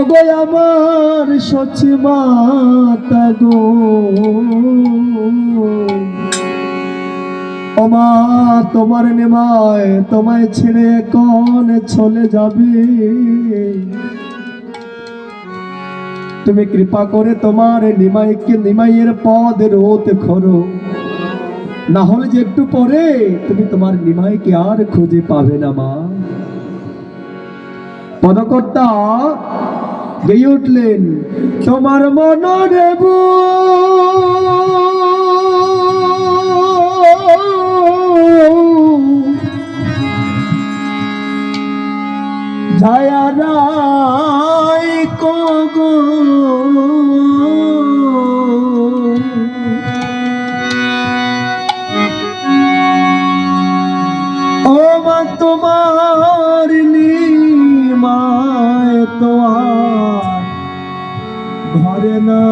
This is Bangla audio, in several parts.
ওগো আমার সচি মাতা গো। ও মা তোমার নেমায় তোমায় ছেড়ে কোন চলে যাবে? তুমি কৃপা করে তোমার নিমাইকে নিমাইয়ের পদ রোধ করো। না হলে যে একটু পরে তুমি তোমার নিমাইকে আর খুঁজে পাবে না মা। পদকর্তা গেয়ে উঠলেন তোমার মন দেব ঘরে না।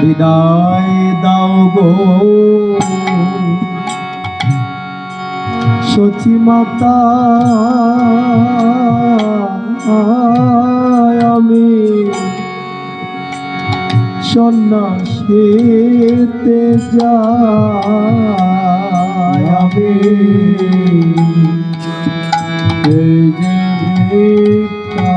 বিদায় দাও গো। সচি মাতা আমি সন্ন্যাসীতে যাই। আমি এই যে ভিক্ষা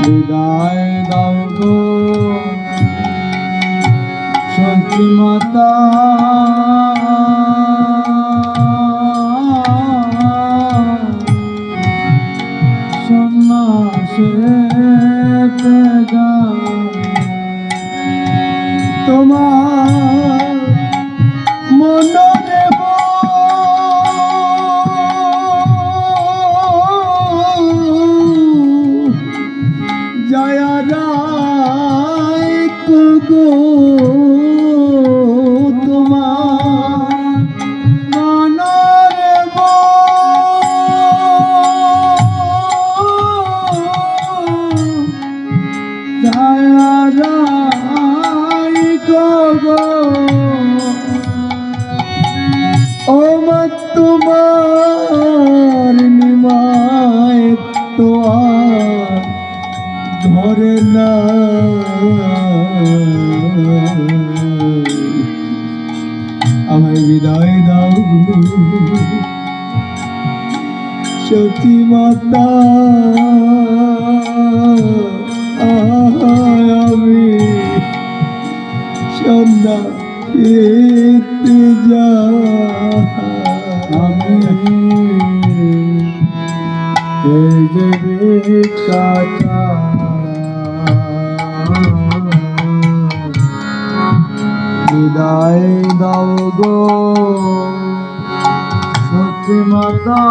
বিদায় দাও গো সত্যি মাতা। সন্ন্যাসে যা সতী মাতা আমি সন্ধ্যা পেতে যা আমি এই যে কাটা বিদায় দাও গো। সত্যি মাতা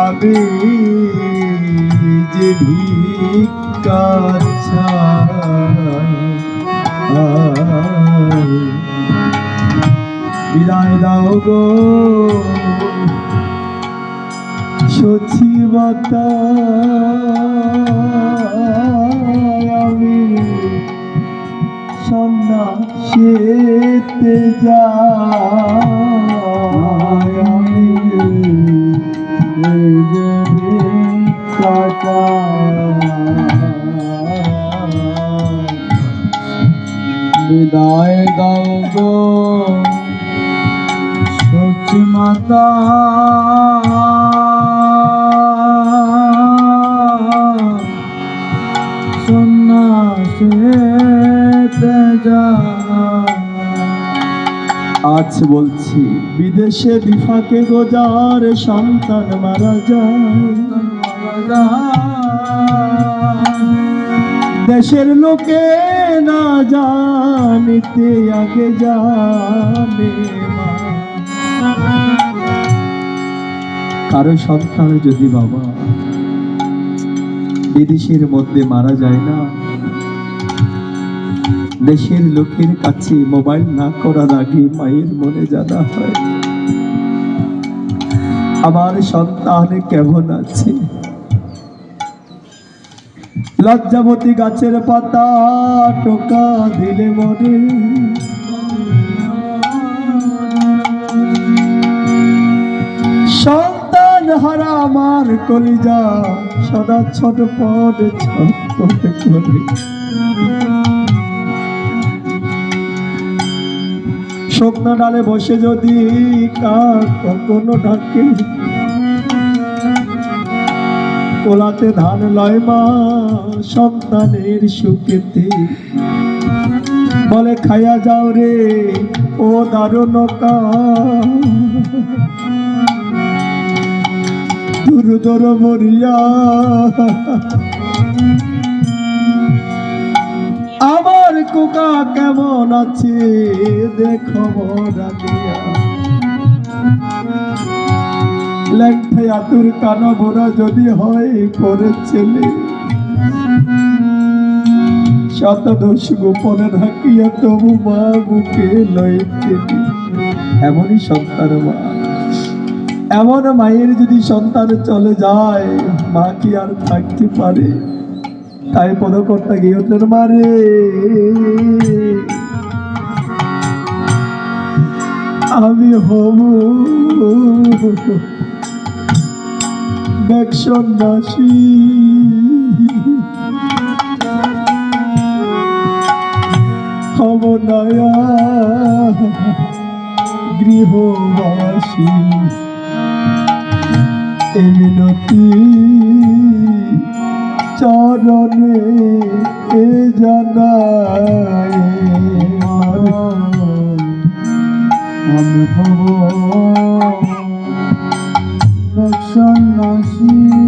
আমি যে ভিক্ষা বিদায় দাও গো সচি মাতা আমি সন্ন্যাসেতে যাই আমি চাই। বিদায় দাও গো সচি আজ বলছি, বিদেশে বিফাকে গোজার সন্তান মারা যায় দেশের লোকে না জানিতে আগে জানে। কারও সন্তান যদি বাবা, বিদেশের মধ্যে মারা যায় না দেশের লোকের কাছে মোবাইল না করার আগে মায়ের মনে জানা হয়। আমার সন্তান কেমন আছে? লজ্জাবতী গাছের পাতা টোকা দিলে মনে। সন্তান হারা আমার কলিজা, সদা ছোট পট ছটপট করে। শুকনো ডালে বসে যদি কাক কখনো ডাকে? কোলাতে ধান লয় মা সন্তানের সুখেতে। বলে খাইয়া যাও রে, ও দারুণ দূর দূর মরিয়া। আমার কোকা কেমন আছে? দেখো আতুর কানা বোনা যদি হয় করে ছেলে শত দোষ গোপনে রাখিয়া তবু মা বুকে লয়ে এমনই সন্তান মা। এমন মায়ের যদি সন্তান চলে যায়, মা কি আর থাকতে পারে? তাই পদকর্তা গিয়েছেন মারে। আমি হব দেখ সন্ন্যাসী। হব নয়া গৃহবাসী। এই সন্ন্যাসী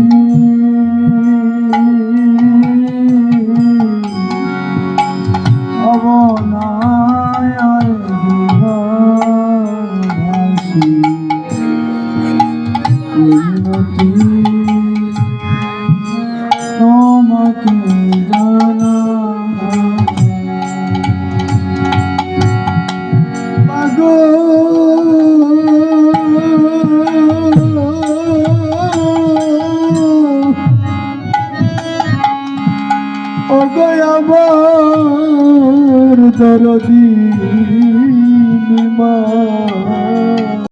দরদি